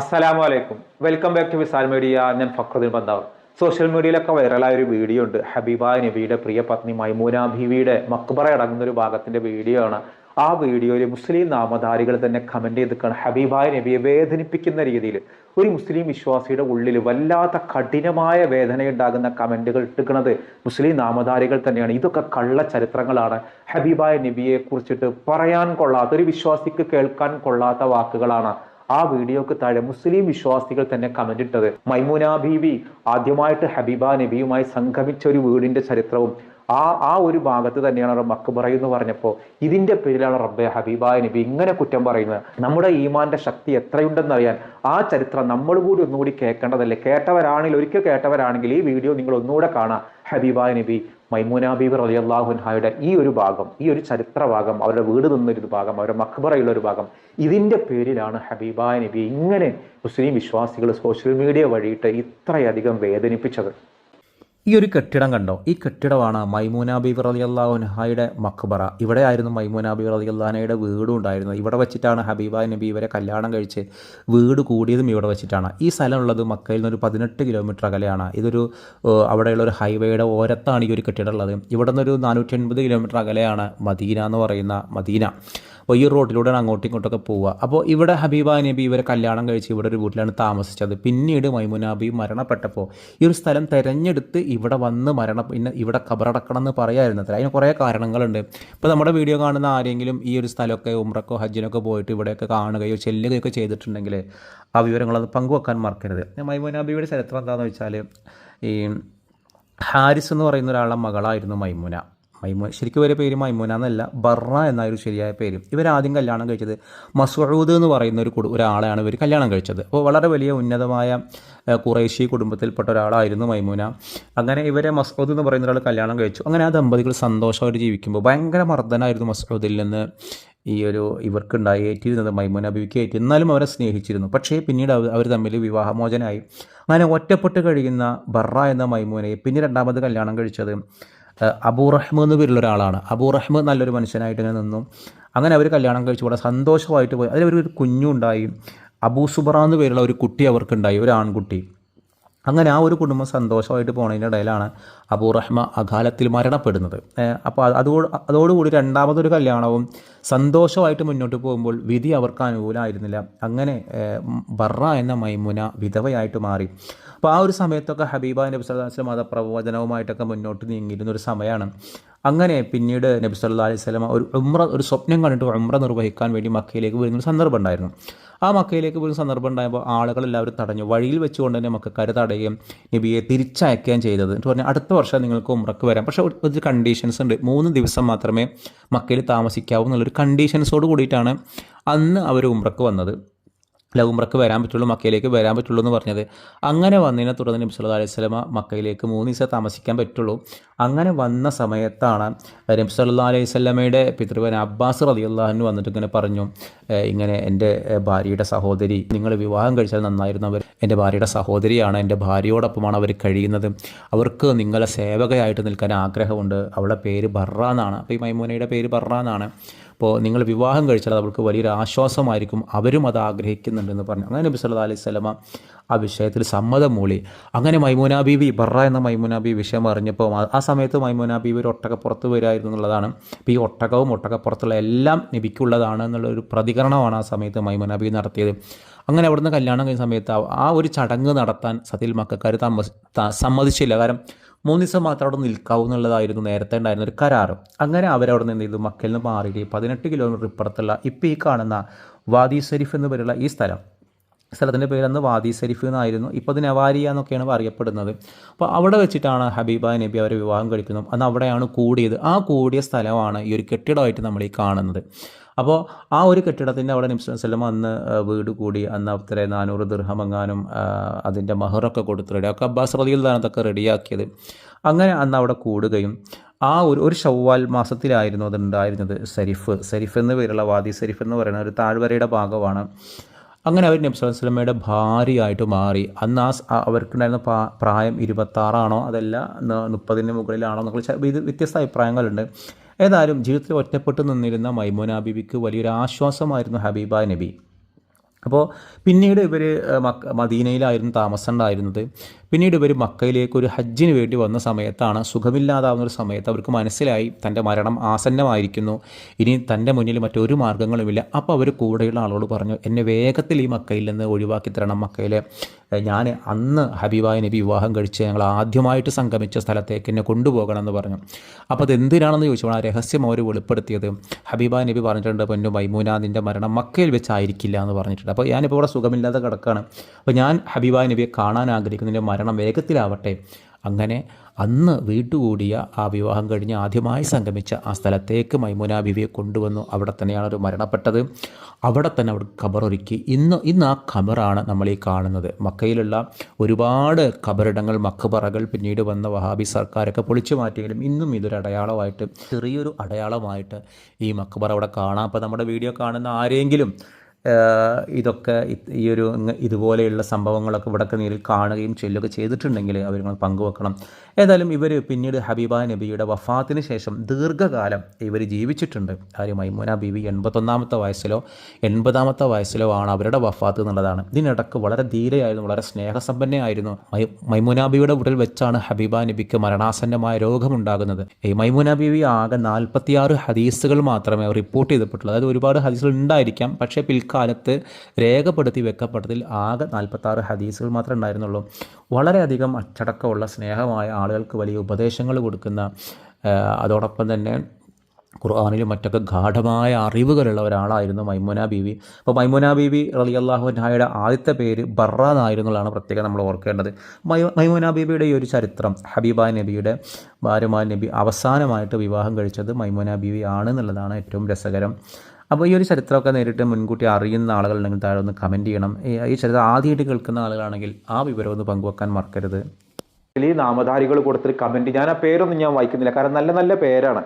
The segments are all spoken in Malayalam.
അസ്സലാമു അലൈക്കും welcome back to Visal media. ഞാൻ ഫക്രുദ്ദീൻ ബന്താവ് സോഷ്യൽ മീഡിയയിലൊക്കെ വൈറലായ ഒരു വീഡിയോ ഉണ്ട് ഹബീബ നബിയുടെ പ്രിയ പത്നി മൈമൂന ബീവിയുടെ മക്ബറ അടങ്ങുന്ന ഒരു ഭാഗത്തിന്റെ വീഡിയോ ആണ്. ആ വീഡിയോയിൽ മുസ്ലിം നാമധാരികൾ തന്നെ കമന്റ് ചെയ്തിക്കാണ് ഹബീബായ നബിയെ വേദനിപ്പിക്കുന്ന രീതിയിൽ ഒരു മുസ്ലിം വിശ്വാസിയുടെ ഉള്ളിൽ വല്ലാത്ത കഠിനമായ വേദനയുണ്ടാകുന്ന കമന്റുകൾ ഇട്ടുക്കുന്നത് മുസ്ലിം നാമധാരികൾ തന്നെയാണ്. ഇതൊക്കെ കള്ള ചരിത്രങ്ങളാണ്. ഹബീബായ നബിയെ കുറിച്ചിട്ട് പറയാൻ കൊള്ളാത്ത ഒരു വിശ്വാസിക്ക് കേൾക്കാൻ കൊള്ളാത്ത വാക്കുകളാണ് ആ വീഡിയോക്ക് താഴെ മുസ്ലിം വിശ്വാസികൾ തന്നെ കമന്റ് ഇട്ടത്. മൈമുന ബീവി ആദ്യമായിട്ട് ഹബീബ നബിയുമായി സംഗമിച്ച ഒരു വീടിന്റെ ചരിത്രവും ആ ആ ഒരു ഭാഗത്ത് തന്നെയാണ് റബ്ബ് അക്ബർ എന്ന് പറഞ്ഞപ്പോൾ ഇതിന്റെ പേരിലാണ് റബ്ബെ ഹബീബ നബി ഇങ്ങനെ കുറ്റം പറയുന്നത്. നമ്മുടെ ഈമാന്റെ ശക്തി എത്രയുണ്ടെന്ന് അറിയാൻ ആ ചരിത്രം നമ്മൾ കൂടി ഒന്നുകൂടി കേൾക്കേണ്ടതല്ലേ? കേട്ടവരാണെങ്കിൽ ഒരിക്കൽ കേട്ടവരാണെങ്കിൽ ഈ വീഡിയോ നിങ്ങൾ ഒന്നുകൂടെ കാണാം. ഹബീബ നബി മൈമൂന ബീബർ അലി അള്ളാഹുൻഹായുടെ ഈ ഒരു ഭാഗം ഈ ഒരു ചരിത്ര ഭാഗം അവരുടെ വീട് നിന്നൊരു ഭാഗം അവരുടെ മക്ബറയുള്ള ഒരു ഭാഗം ഇതിന്റെ പേരിലാണ് ഹബീബ നബി ഇങ്ങനെ മുസ്ലിം വിശ്വാസികൾ സോഷ്യൽ മീഡിയ വഴിയിട്ട് ഇത്രയധികം വേദനിപ്പിച്ചത്. ഈ ഒരു കെട്ടിടം കണ്ടോ? ഈ കെട്ടിടമാണ് മൈമൂന ബീബി റലി അള്ളാഹുനഹായുടെ മക്ബറ. ഇവിടെ ആയിരുന്നു മൈമൂന അള്ളഹാനയുടെ വീടും ഉണ്ടായിരുന്നത്. ഇവിടെ വെച്ചിട്ടാണ് ഹബീബ നബി ഇവരെ കല്യാണം കഴിച്ച് വീട് കൂടിയതും ഇവിടെ വെച്ചിട്ടാണ്. ഈ സ്ഥലമുള്ളത് മക്കയിൽ നിന്ന് ഒരു പതിനെട്ട് കിലോമീറ്റർ അകലെയാണ്. ഇതൊരു അവിടെയുള്ള ഒരു ഹൈവേയുടെ ഓരത്താണ് ഈ ഒരു കെട്ടിടം ഉള്ളത്. ഇവിടെ നിന്നൊരു നാനൂറ്റി എൺപത് കിലോമീറ്റർ അകലെയാണ് മദീന എന്ന് പറയുന്ന മദീന. അപ്പോൾ ഈ റോഡിലൂടെയാണ് അങ്ങോട്ടും ഇങ്ങോട്ടൊക്കെ പോവുക. അപ്പോൾ ഇവിടെ ഹബീബ നബി ഇവരെ കല്യാണം കഴിച്ച് ഇവിടെ ഒരു വീട്ടിലാണ് താമസിച്ചത്. പിന്നീട് മൈമുനാബി മരണപ്പെട്ടപ്പോൾ ഈ ഒരു സ്ഥലം തിരഞ്ഞെടുത്ത് ഇവിടെ വന്ന് മരണം പിന്നെ ഇവിടെ കബറടക്കണം എന്ന് പറയായിരുന്നത് അതിന് കുറേ കാരണങ്ങളുണ്ട്. ഇപ്പോൾ നമ്മുടെ വീഡിയോ കാണുന്ന ആരെങ്കിലും ഈ ഒരു സ്ഥലമൊക്കെ ഉമ്രക്കോ ഹജ്ജിനൊക്കെ പോയിട്ട് ഇവിടെയൊക്കെ കാണുകയോ ചെല്ലുകയോ ചെയ്തിട്ടുണ്ടെങ്കിൽ ആ വിവരങ്ങളത് പങ്കുവെക്കാൻ മറക്കരുത്. മൈമുനാബിയുടെ ചരിത്രം എന്താണെന്ന് വെച്ചാൽ ഈ ഹാരിസ് എന്ന് പറയുന്ന ഒരാളുടെ മകളായിരുന്നു മൈമുന. മൈമു ശരിക്കും ഒരു പേര് മൈമൂന എന്നല്ല ബർറ എന്നൊരു ശരിയായ പേര്. ഇവരാദ്യം കല്യാണം കഴിച്ചത് മസൂദ് എന്ന് പറയുന്ന ഒരു കുടു ഒരാളെയാണ് ഇവർ കല്യാണം കഴിച്ചത്. അപ്പോൾ വളരെ വലിയ ഉന്നതമായ ഖുറൈശി കുടുംബത്തിൽപ്പെട്ട ഒരാളായിരുന്നു മൈമൂന. അങ്ങനെ ഇവരെ മസൂദ് എന്ന് പറയുന്ന ഒരാൾ കല്യാണം കഴിച്ചു. അങ്ങനെ ആ ദമ്പതികൾ സന്തോഷമായിട്ട് ജീവിക്കുമ്പോൾ ഭയങ്കര മർദ്ദനായിരുന്നു മസൂദിൽ നിന്ന് ഈ ഒരു ഇവർക്കുണ്ടായി ഏറ്റിരുന്നത് മൈമൂന ബിവിക്ക് ഏറ്റി. എന്നാലും അവരെ സ്നേഹിച്ചിരുന്നു. പക്ഷേ പിന്നീട് അവർ തമ്മിൽ വിവാഹമോചനായി. അങ്ങനെ ഒറ്റപ്പെട്ട് കഴിയുന്ന ബർറ എന്ന മൈമൂനയെ പിന്നെ രണ്ടാമത് കല്യാണം കഴിച്ചത് അബൂ റഹ്മ എന്ന് പേരുള്ള ഒരാളാണ്. അബൂ റഹ്മ നല്ലൊരു മനുഷ്യനായിട്ട് ഇങ്ങനെ നിന്നു. അങ്ങനെ അവർ കല്യാണം കഴിച്ചു. കൂടെ സന്തോഷമായിട്ട് പോയി. അതിൽ ഒരു കുഞ്ഞുണ്ടായി. അബൂ സുബറ എന്ന് പേരുള്ള ഒരു കുട്ടി അവർക്കുണ്ടായി. ഒരു ആൺകുട്ടി. അങ്ങനെ ആ ഒരു കുടുംബം സന്തോഷമായിട്ട് പോണതിന്റെ ഇടയിലാണ് അബൂ റഹ്മ അകാലത്തിൽ മരണപ്പെടുന്നത്. അപ്പോൾ അത് അതോട് അതോടുകൂടി രണ്ടാമതൊരു കല്യാണവും സന്തോഷമായിട്ട് മുന്നോട്ട് പോകുമ്പോൾ വിധി അവർക്ക് അനുകൂലമായിരുന്നില്ല അങ്ങനെ ബറ എന്ന മൈമുന വിധവയായിട്ട് മാറി. അപ്പോൾ ആ ഒരു സമയത്തൊക്കെ ഹബീബ നബി വസല്ലം മതപ്രബോധനവുമായിട്ടൊക്കെ മുന്നോട്ട് നീങ്ങിയിരുന്ന ഒരു സമയമാണ് അങ്ങനെ പിന്നീട് നബി സല്ലല്ലാഹു അലൈഹി സ്വലം ഒരു ഉമ്ര ഒരു സ്വപ്നം കണ്ടിട്ട് ഉമ്ര നിർവഹിക്കാൻ വേണ്ടി മക്കയിലേക്ക് വരുന്ന സന്ദർഭം ഉണ്ടായിരുന്നു. ആ മക്കയിലേക്ക് വരുന്ന സന്ദർഭം ഉണ്ടായപ്പോൾ ആളുകളെല്ലാവരും തടഞ്ഞു. വഴിയിൽ വെച്ചുകൊണ്ട് തന്നെ മക്കാർ തടയുകയും നബിയെ തിരിച്ചയക്കുകയും ചെയ്തത്. എന്ന് പറഞ്ഞാൽ അടുത്ത വർഷം നിങ്ങൾക്ക് ഉമ്രക്ക് വരാം. പക്ഷേ ഒരു- ഒരു കണ്ടീഷൻസ് ഉണ്ട്. മൂന്ന് ദിവസം മാത്രമേ മക്കയിൽ താമസിക്കാവൂ എന്നുള്ളൊരു കണ്ടീഷൻസോട് കൂടിയിട്ടാണ് അന്ന് അവർ ഉമ്രക്ക് വന്നത്. അല്ല ഉമ്രക്ക് വരാൻ പറ്റുള്ളൂ മക്കയിലേക്ക് വരാൻ പറ്റുള്ളൂ എന്ന് പറഞ്ഞത്. അങ്ങനെ വന്നതിനെ തുടർന്ന് നബി സല്ലല്ലാഹു അലൈഹി സ്വലമ മക്കയിലേക്ക് മൂന്ന് ദിവസം താമസിക്കാൻ പറ്റുള്ളൂ. അങ്ങനെ വന്ന സമയത്താണ് നബി സല്ലല്ലാഹു അലൈഹി സ്വലമയുടെ പിതൃവൻ അബ്ബാസ് റളിയല്ലാഹു വന്നിട്ട് ഇങ്ങനെ പറഞ്ഞു ഇങ്ങനെ എന്റെ ഭാര്യയുടെ സഹോദരി നിങ്ങൾ വിവാഹം കഴിച്ചാൽ നന്നായിരുന്നു അവർ എന്റെ ഭാര്യയുടെ സഹോദരിയാണ് എന്റെ ഭാര്യയോടൊപ്പമാണ് അവർ കഴിയുന്നത്. അവർക്ക് നിങ്ങളെ സേവകയായിട്ട് നിൽക്കാൻ ആഗ്രഹമുണ്ട്. അവളുടെ പേര് ബർറ എന്നാണ്. അപ്പോൾ ഈ മൈമൂനയുടെ പേര് ബർറ എന്നാണ്. അപ്പോൾ നിങ്ങൾ വിവാഹം കഴിച്ചാൽ അവർക്ക് വലിയൊരു ആശ്വാസമായിരിക്കും. അവരും അത് ആഗ്രഹിക്കുന്നുണ്ടെന്ന് പറഞ്ഞു. അങ്ങനെ നബി സല്ലാ അലൈഹി സ്വലമ ആ വിഷയത്തിൽ സമ്മതം മൂളി അങ്ങനെ മൈമൂന ബീവി ബറ എന്ന മൈമൂന ബീവി വിഷയം അറിഞ്ഞപ്പോൾ ആ- സമയത്ത് മൈമൂന ബീവി ഒരു ഒട്ടകപ്പുറത്ത് വരായിരുന്നു എന്നുള്ളതാണ്. ഈ ഒട്ടകവും ഒട്ടകപ്പുറത്തുള്ള എല്ലാം നബിക്കുള്ളതാണ് എന്നുള്ളൊരു പ്രതികരണമാണ് ആ സമയത്ത് മൈമൂന ബീവി നടത്തിയത്. അങ്ങനെ അവിടുന്ന് കല്യാണം കഴിഞ്ഞ സമയത്ത് ആ- ഒരു ചടങ്ങ് നടത്താൻ സതിൽ മക്കാർ സമ്മതിച്ചില്ല. കാരണം മൂന്ന് ദിവസം മാത്രം അവിടെ നിൽക്കാവൂ എന്നുള്ളതായിരുന്നു നേരത്തെ ഉണ്ടായിരുന്ന ഒരു കരാറ്. അങ്ങനെ അവരവിടെ നിന്ന് ഇത് മക്കയിൽ നിന്ന് മാറിയിട്ട് പതിനെട്ട് കിലോമീറ്റർ ഇപ്പുറത്തുള്ള ഇപ്പോൾ ഈ കാണുന്ന വാദി ഷെരീഫ് എന്ന് പേരുള്ള ഈ സ്ഥലം. സ്ഥലത്തിന്റെ പേരന്ന് വാദി ഷെരീഫ് എന്നായിരുന്നു. ഇപ്പോൾ അത് നവാരിയ എന്നൊക്കെയാണ് അറിയപ്പെടുന്നത്. അപ്പോൾ അവിടെ വെച്ചിട്ടാണ് ഹബീബ നബി അവരെ വിവാഹം കഴിക്കുന്നത്. അന്ന് അവിടെയാണ് കൂടിയത്. ആ കൂടിയ സ്ഥലമാണ് ഈ ഒരു കെട്ടിടമായിട്ട് നമ്മൾ ഈ കാണുന്നത്. അപ്പോൾ ആ ഒരു കെട്ടിടത്തിന്റെ അവിടെ നിമിഷം സ്വലം അന്ന് വീട് കൂടി അന്ന് അത്ര നാനൂറ് ദീർഘമെങ്ങാനും അതിന്റെ മഹറൊക്കെ കൊടുത്ത് റെഡി ഒക്കെ അബ്ബാസ് റലിയിലാണ് അതൊക്കെ റെഡിയാക്കിയത് അങ്ങനെ അന്ന് അവിടെ കൂടുകയും ആ ഒരു ഒരു ഷവ്വാൽ മാസത്തിലായിരുന്നു അത് ഉണ്ടായിരുന്നത് സരിഫ്. സരിഫ് എന്ന് പേരുള്ള വാദി സരിഫ് എന്ന് പറയുന്ന ഒരു താഴ്വരയുടെ ഭാഗമാണ്. അങ്ങനെ അവർ നബി അലൈഹി വസല്ലമയുടെ ഭാര്യയായിട്ട് മാറി. അന്ന് ആ അവർക്കുണ്ടായിരുന്ന പ്രായം ഇരുപത്താറാണോ അതല്ല മുപ്പതിന് മുകളിലാണോ എന്നൊക്കെ ഇത് വ്യത്യസ്ത അഭിപ്രായങ്ങളുണ്ട്. ഏതായാലും ജീവിതത്തിൽ ഒറ്റപ്പെട്ടു നിന്നിരുന്ന മൈമോന ബിബിക്ക് വലിയൊരു ആശ്വാസമായിരുന്നു ഹബീബ നബി. അപ്പോൾ പിന്നീട് ഇവർ മക്ക മദീനയിലായിരുന്നു താമസം ഉണ്ടായിരുന്നത് പിന്നീട് ഇവർ മക്കയിലേക്ക് ഒരു ഹജ്ജിന് വേണ്ടി വന്ന സമയത്താണ് സുഖമില്ലാതാവുന്ന ഒരു സമയത്ത് അവർക്ക് മനസ്സിലായി തന്റെ മരണം ആസന്നമായിരിക്കുന്നു. ഇനി തന്റെ മുന്നിൽ മറ്റൊരു മാർഗങ്ങളുമില്ല അപ്പോൾ അവർ കൂടെയുള്ള ആളോട് പറഞ്ഞു എന്നെ വേഗത്തിൽ ഈ മക്കയിൽ നിന്ന് ഒഴിവാക്കി തരണം മക്കയിലെ ഞാൻ അന്ന് ഹബീബായ നബി വിവാഹം കഴിച്ച് ഞങ്ങൾ ആദ്യമായിട്ട് സംഗമിച്ച സ്ഥലത്തേക്ക് എന്നെ കൊണ്ടുപോകണം എന്ന് പറഞ്ഞു അപ്പോൾ അതെന്തിനാണെന്ന് ചോദിച്ചപ്പോൾ ആ രഹസ്യം അവർ വെളിപ്പെടുത്തിയത്. ഹബീബായ നബി പറഞ്ഞിട്ടുണ്ട് പൊന്നു മൈമൂന നിന്റെ മരണം മക്കയിൽ വെച്ചായിരിക്കില്ല എന്ന് പറഞ്ഞിട്ടുണ്ട്. അപ്പോൾ ഞാനിപ്പോൾ ഇവിടെ സുഖമില്ലാതെ കിടക്കുകയാണ് അപ്പോൾ ഞാൻ ഹബീബായ നബിയെ കാണാൻ ആഗ്രഹിക്കുന്നതിന്റെ മരണം വേഗത്തിലാവട്ടെ. അങ്ങനെ അന്ന് വീട്ടുകൂടിയ ആ വിവാഹം കഴിഞ്ഞ് ആദ്യമായി സംഗമിച്ച ആ സ്ഥലത്തേക്ക് മൈമുന ബിവിയെ കൊണ്ടുവന്നു. അവിടെ തന്നെയാണ് ഒരു മരണപ്പെട്ടത്. അവിടെ തന്നെ അവർ ഖബറൊരുക്കി. ഇന്ന് ഇന്ന് ആ ഖബറാണ് നമ്മൾ ഈ കാണുന്നത്. മക്കയിലുള്ള ഒരുപാട് ഖബറിടങ്ങൾ മക്കബറകൾ പിന്നീട് വന്ന വഹാബി സർക്കാരൊക്കെ പൊളിച്ചു മാറ്റിയെങ്കിലും ഇന്നും ഇതൊരു അടയാളമായിട്ട് ചെറിയൊരു അടയാളമായിട്ട് ഈ മക്കബറ അവിടെ കാണാം. അപ്പോൾ നമ്മുടെ വീഡിയോ കാണുന്ന ആരെങ്കിലും ഇതൊക്കെ ഈ ഒരു ഇതുപോലെയുള്ള സംഭവങ്ങളൊക്കെ ഇവിടൊക്കെ നേരിൽ കാണുകയും ചെല്ലുക ചെയ്തിട്ടുണ്ടെങ്കിൽ അവർ നിങ്ങൾ പങ്കുവെക്കണം. ഏതായാലും ഇവർ പിന്നീട് ഹബീബ നബിയുടെ വഫാത്തിന് ശേഷം ദീർഘകാലം ഇവർ ജീവിച്ചിട്ടുണ്ട്. ആര് മൈമുന ബീവി എൺപത്തൊന്നാമത്തെ വയസ്സിലോ എൺപതാമത്തെ വയസ്സിലോ ആണ് അവരുടെ വഫാത്ത് എന്നുള്ളതാണ്. ഇതിനിടക്ക് വളരെ ധീരയായിരുന്നു വളരെ സ്നേഹസമ്പന്നയായിരുന്നു. മൈമുന ബീവിയുടെ വീട്ടിൽ വെച്ചാണ് ഹബീബ നബിക്ക് മരണാസന്നമായ രോഗമുണ്ടാകുന്നത്. ഈ മൈമുന ബീവി ആകെ നാൽപ്പത്തിയാറ് ഹദീസുകൾ മാത്രമേ റിപ്പോർട്ട് ചെയ്തിട്ടുള്ളൂ. അതായത് ഒരുപാട് ഹദീസുകൾ ഉണ്ടായിരിക്കാം പക്ഷേ പിൽക്കാലത്ത് രേഖപ്പെടുത്തി വെക്കപ്പെട്ടതിൽ ആകെ നാൽപ്പത്താറ് ഹദീസുകൾ മാത്രമേ ഉണ്ടായിരുന്നുള്ളൂ. വളരെയധികം അച്ചടക്കമുള്ള സ്നേഹമായ ആളുകൾക്ക് വലിയ ഉപദേശങ്ങൾ കൊടുക്കുന്ന അതോടൊപ്പം തന്നെ ഖുർആാനിലും മറ്റൊക്കെ ഗാഠമായ അറിവുകളുള്ള ഒരാളായിരുന്നു മൈമുന ബീവി. അപ്പോൾ മൈമുന ബീവി റലി അള്ളാഹുനായുടെ ആദ്യത്തെ പേര് ബറ എന്നായിരുന്നുള്ളതാണ് പ്രത്യേകം നമ്മൾ ഓർക്കേണ്ടത്. മൈമുന ബീവിയുടെ ഈ ഒരു ചരിത്രം ഹബീബ നബിയുടെ ഭാര്യമാൻ നബി അവസാനമായിട്ട് വിവാഹം കഴിച്ചത് മൈമുന ബീവി ആണ് എന്നുള്ളതാണ് ഏറ്റവും രസകരം. അപ്പോൾ ഈ ഒരു ചരിത്രമൊക്കെ നേരിട്ട് മുൻകൂട്ടി അറിയുന്ന ആളുകളുണ്ടെങ്കിൽ താഴെ ഒന്ന് കമന്റ് ചെയ്യണം. ഈ ചരിത്രം ആദ്യമായിട്ട് കേൾക്കുന്ന ആളുകളാണെങ്കിൽ ആ വിവരം ഒന്ന് പങ്കുവെക്കാൻ മറക്കരുത്. ഈ നാമധാരികൾ കൊടുത്തൊരു കമന്റ് ഞാൻ ആ പേരൊന്നും ഞാൻ വായിക്കുന്നില്ല. കാരണം നല്ല നല്ല പേരാണ്.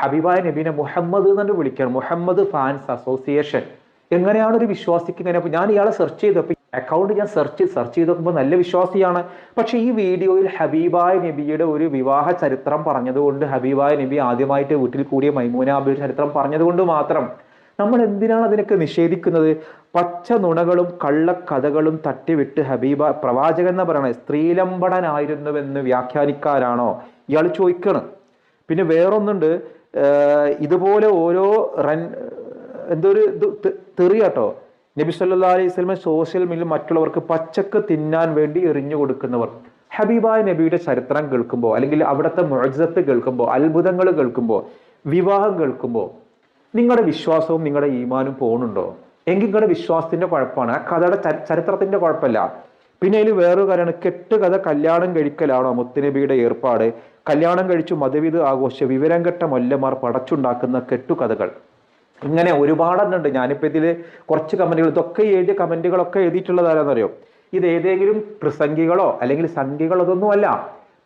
ഹബീബായ നബീനെ മുഹമ്മദ് എന്നു വിളിക്കുകയാണ് മുഹമ്മദ് ഫാൻസ് അസോസിയേഷൻ. എങ്ങനെയാണ് ഒരു വിശ്വാസിക്ക് ഇങ്ങനെ ഞാൻ ഇയാളെ സെർച്ച് ചെയ്തപ്പോൾ അക്കൗണ്ട് ഞാൻ സെർച്ച് സെർച്ച് ചെയ്ത് നോക്കുമ്പോൾ നല്ല വിശ്വാസിയാണ്. പക്ഷേ ഈ വീഡിയോയിൽ ഹബീബായ നബിയുടെ ഒരു വിവാഹ ചരിത്രം പറഞ്ഞതുകൊണ്ട് ഹബീബായ നബി ആദ്യമായിട്ട് വീട്ടിൽ കൂടിയ മൈമൂന ചരിത്രം പറഞ്ഞതുകൊണ്ട് മാത്രം നമ്മൾ എന്തിനാണ് അതിനൊക്കെ നിഷേധിക്കുന്നത്? പച്ച നുണകളും കള്ളക്കഥകളും തട്ടിവിട്ട് ഹബീബ പ്രവാചകൻ എന്ന് പറയണത് സ്ത്രീലമ്പടനായിരുന്നുവെന്ന് വ്യാഖ്യാനിക്കാരാണോ? ഇയാൾ ചോദിക്കണം. പിന്നെ വേറൊന്നുണ്ട് ഇതുപോലെ ഓരോ റൻ എന്തൊരു ഇത് തെ- തെറി കേട്ടോ നബി സല്ലാ അലൈഹി സ്വലമ സോഷ്യൽ മീഡിയയിൽ മറ്റുള്ളവർക്ക് പച്ചക്ക് തിന്നാൻ വേണ്ടി എറിഞ്ഞു കൊടുക്കുന്നവർ. ഹബീബായ നബിയുടെ ചരിത്രം കേൾക്കുമ്പോൾ അല്ലെങ്കിൽ അവിടുത്തെ മുഴജത്ത് കേൾക്കുമ്പോൾ അത്ഭുതങ്ങൾ കേൾക്കുമ്പോൾ വിവാഹം കേൾക്കുമ്പോൾ നിങ്ങളുടെ വിശ്വാസവും നിങ്ങളുടെ ഈമാനും പോകുന്നുണ്ടോ? എങ്കിൽ നിങ്ങളുടെ വിശ്വാസത്തിന്റെ കുഴപ്പമാണ്. ആ കഥയുടെ ചരിത്രത്തിന്റെ കുഴപ്പമല്ല. പിന്നെ അതിൽ വേറൊരു കാര്യമാണ്. കെട്ടുകഥ കല്യാണം കഴിക്കലാണോ മുത്തുനബിയുടെ ഏർപ്പാട്. കല്യാണം കഴിച്ചു മതവിധ ആഘോഷ വിവരം കെട്ട മൊല്ലമാർ പടച്ചുണ്ടാക്കുന്ന കെട്ടുകഥകൾ. ഇങ്ങനെ ഒരുപാടെണ്ണുണ്ട്. ഞാനിപ്പോൾ ഇതിൽ കുറച്ച് കമന്റുകൾ ഇതൊക്കെ എഴുതിയ കമന്റുകളൊക്കെ എഴുതിയിട്ടുള്ളതാരെന്നറിയോ? ഇത് ഏതെങ്കിലും പ്രസംഗികളോ അല്ലെങ്കിൽ സംഖ്യകളോ അതൊന്നുമല്ല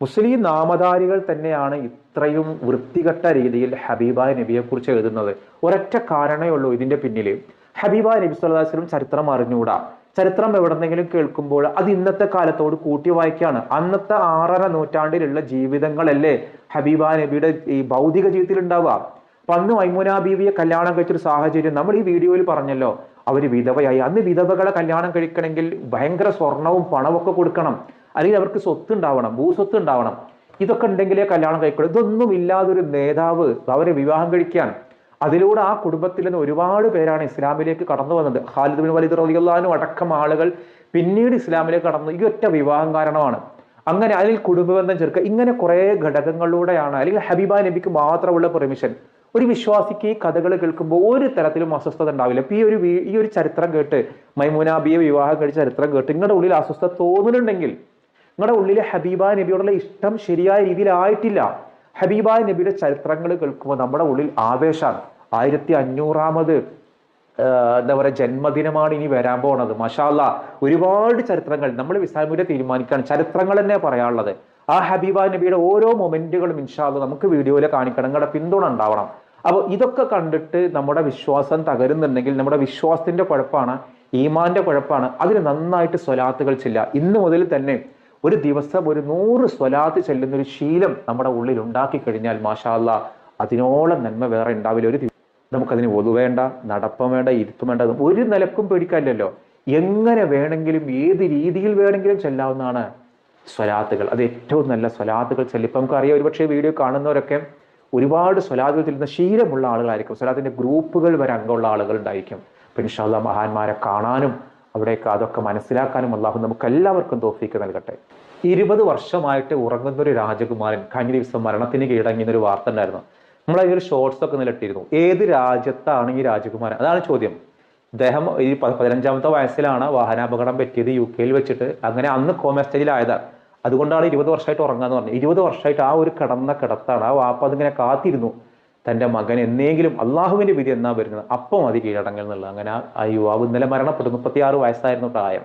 മുസ്ലിം നാമധാരികൾ തന്നെയാണ് ഇത്രയും വൃത്തികെട്ട രീതിയിൽ ഹബീബായ നബിയെക്കുറിച്ച് എഴുതുന്നത്. ഒരൊറ്റ കാരണമേ ഉള്ളൂ ഇതിന്റെ പിന്നിൽ ഹബീബായ നബി സ്വലാസ്ലും ചരിത്രം അറിഞ്ഞുകൂടാ? ചരിത്രം എവിടെന്നെങ്കിലും കേൾക്കുമ്പോൾ അത് ഇന്നത്തെ കാലത്തോട് കൂട്ടി വായിക്കുകയാണ് അന്നത്തെ ആറര നൂറ്റാണ്ടിലുള്ള ജീവിതങ്ങളല്ലേ ഹബീബ നബിയുടെ ഈ ഭൗതിക ജീവിതത്തിൽ ഉണ്ടാവുക? അപ്പൊ അന്ന് മൈമുന ബീവിയെ കല്യാണം കഴിച്ചൊരു സാഹചര്യം നമ്മൾ ഈ വീഡിയോയിൽ പറഞ്ഞല്ലോ. അവർ വിധവയായി. അന്ന് വിധവകളെ കല്യാണം കഴിക്കണമെങ്കിൽ ഭയങ്കര സ്വർണവും പണവും ഒക്കെ കൊടുക്കണം. അല്ലെങ്കിൽ അവർക്ക് സ്വത്ത് ഉണ്ടാവണം ഭൂസ്വത്ത് ഉണ്ടാവണം ഇതൊക്കെ ഉണ്ടെങ്കിലേ കല്യാണം കഴിക്കുള്ളൂ. ഇതൊന്നും ഇല്ലാതൊരു നേതാവ് അവരെ വിവാഹം കഴിക്കാൻ. അതിലൂടെ ആ കുടുംബത്തിൽ നിന്ന് ഒരുപാട് പേരാണ് ഇസ്ലാമിലേക്ക് കടന്നു വന്നത്. ഖാലിദ് ബിൻ വലിദ് റളിയല്ലാഹു അടക്കം ആളുകൾ പിന്നീട് ഇസ്ലാമിലേക്ക് കടന്നു. ഈ ഒറ്റ വിവാഹം കാരണമാണ്. അങ്ങനെ അതിൽ കുടുംബബന്ധം ചേർക്കുക ഇങ്ങനെ കുറേ ഘടകങ്ങളിലൂടെയാണ് അല്ലെങ്കിൽ ഹബീബ നബിക്ക് മാത്രമുള്ള പെർമിഷൻ. ഒരു വിശ്വാസിക്ക് ഈ കഥകൾ കേൾക്കുമ്പോൾ ഒരു തരത്തിലും അസ്വസ്ഥത ഉണ്ടാവില്ല. ഇപ്പൊ ഈ ഒരു ഈ ഒരു ചരിത്രം കേട്ട് മൈമുനാബിയെ വിവാഹം കഴിച്ച ചരിത്രം കേട്ട് നിങ്ങളുടെ ഉള്ളിൽ അസ്വസ്ഥത തോന്നുന്നുണ്ടെങ്കിൽ നിങ്ങളുടെ ഉള്ളിലെ ഹബീബ നബിയോടുള്ള ഇഷ്ടം ശരിയായ രീതിയിലായിട്ടില്ല. ഹബീബ നബിയുടെ ചരിത്രങ്ങൾ കേൾക്കുമ്പോൾ നമ്മുടെ ഉള്ളിൽ ആവേശമാണ് ആയിരത്തി അഞ്ഞൂറാമത് എന്താ പറയുക ജന്മദിനമാണ് ഇനി വരാൻ പോണത്. മഷാല്ല ഒരുപാട് ചരിത്രങ്ങൾ നമ്മൾ വിസാമിയുടെ തീരുമാനിക്കുകയാണ്. ചരിത്രങ്ങൾ തന്നെ പറയാനുള്ളത്. ആ ഹബീബ നബിയുടെ ഓരോ മൊമെന്റുകളും ഇൻഷാല്ല നമുക്ക് വീഡിയോയിൽ കാണിക്കണം. നിങ്ങളുടെ പിന്തുണ ഉണ്ടാവണം. അപ്പോൾ ഇതൊക്കെ കണ്ടിട്ട് നമ്മുടെ വിശ്വാസം തകരുന്നുണ്ടെങ്കിൽ നമ്മുടെ വിശ്വാസത്തിന്റെ കുഴപ്പമാണ് ഈമാന്റെ കുഴപ്പമാണ് അതിന് നന്നായിട്ട് സ്വലാത്തുകൾ ചെല്ലുക. ഇന്ന് മുതൽ തന്നെ ഒരു ദിവസം ഒരു നൂറ് സ്വലാത്ത് ചെല്ലുന്ന ഒരു ശീലം നമ്മുടെ ഉള്ളിൽ ഉണ്ടാക്കി കഴിഞ്ഞാൽ മാഷാല്ല അതിനോളം നന്മ വേറെ ഉണ്ടാവില്ല. ഒരു ദിവസം നമുക്കതിന് ഒതു വേണ്ട നടപ്പം വേണ്ട ഇരുത്തം വേണ്ട ഒരു നിലക്കും പേടിക്കാനില്ലല്ലോ. എങ്ങനെ വേണമെങ്കിലും ഏത് രീതിയിൽ വേണമെങ്കിലും ചെല്ലാവുന്നതാണ് സ്വലാത്തുകൾ. അത് ഏറ്റവും നല്ല സ്വലാത്തുകൾ ചെല്ലും ഇപ്പം നമുക്കറിയാം ഒരുപക്ഷെ വീഡിയോ കാണുന്നവരൊക്കെ ഒരുപാട് സ്വലാത്തുകൾ ചെല്ലുന്ന ശീലമുള്ള ആളുകളായിരിക്കും. സ്വലാത്തിന്റെ ഗ്രൂപ്പുകൾ വരെ അംഗമുള്ള ആളുകൾ ഉണ്ടായിരിക്കും. പിന്നെ മഹാന്മാരെ കാണാനും അവിടേക്ക് അതൊക്കെ മനസ്സിലാക്കാനും അള്ളാഹു നമുക്ക് എല്ലാവർക്കും തോഫീക്ക് നൽകട്ടെ. ഇരുപത് വർഷമായിട്ട് ഉറങ്ങുന്ന ഒരു രാജകുമാരൻ കഴിഞ്ഞ ദിവസം മരണത്തിന് കീഴടങ്ങിയ ഒരു വാർത്ത ഉണ്ടായിരുന്നു. നമ്മൾ ഒരു ഷോർട്സ് ഒക്കെ നിലട്ടിരുന്നു. ഏത് രാജ്യത്താണ് ഈ രാജകുമാരൻ? അതാണ് ചോദ്യം. അദ്ദേഹം ഈ പതിനഞ്ചാമത്തെ വയസ്സിലാണ് വാഹനാപകടം പറ്റിയത് യു കെയിൽ വെച്ചിട്ട്. അങ്ങനെ അന്ന് കോമ സ്റ്റേജിലായതാണ് അതുകൊണ്ടാണ് ഇരുപത് വർഷമായിട്ട് ഉറങ്ങാന്ന് പറഞ്ഞത്. ഇരുപത് വർഷമായിട്ട് ആ ഒരു കിടന്ന കിടത്താണ് ആ വാപ്പ അതിങ്ങനെ കാത്തിരുന്നു. തന്റെ മകൻ എന്നെങ്കിലും അള്ളാഹുവിന്റെ വിധി എന്നാ വരുന്നത്? അപ്പം മതി കീഴടങ്ങൽ എന്നുള്ളത് അങ്ങനെ ആ- യുവാവ് ഇന്നലെ മരണപ്പെട്ടു. മുപ്പത്തിയാറ് വയസ്സായിരുന്നു പ്രായം.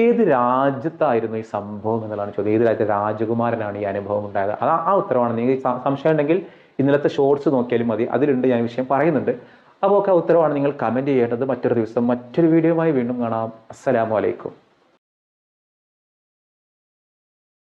ഏത് രാജ്യത്തായിരുന്നു ഈ സംഭവം എന്നുള്ളതാണ് ചോദ്യം. ഏത് രാജ്യത്തെ രാജകുമാരനാണ് ഈ അനുഭവം ഉണ്ടായത്? അത് ആ ഉത്തരവാണ്. നിങ്ങൾക്ക് സ- സംശയം ഉണ്ടെങ്കിൽ ഇന്നലത്തെ ഷോർട്സ് നോക്കിയാലും മതി. അതിലുണ്ട് ഞാൻ വിഷയം പറയുന്നുണ്ട്. അപ്പോൾ ഒക്കെ ഉത്തരവാണ്. നിങ്ങൾ കമന്റ് ചെയ്യേണ്ടത് മറ്റൊരു ദിവസം മറ്റൊരു വീഡിയോയുമായി വീണ്ടും കാണാം. അസ്സലാമു അലൈക്കും.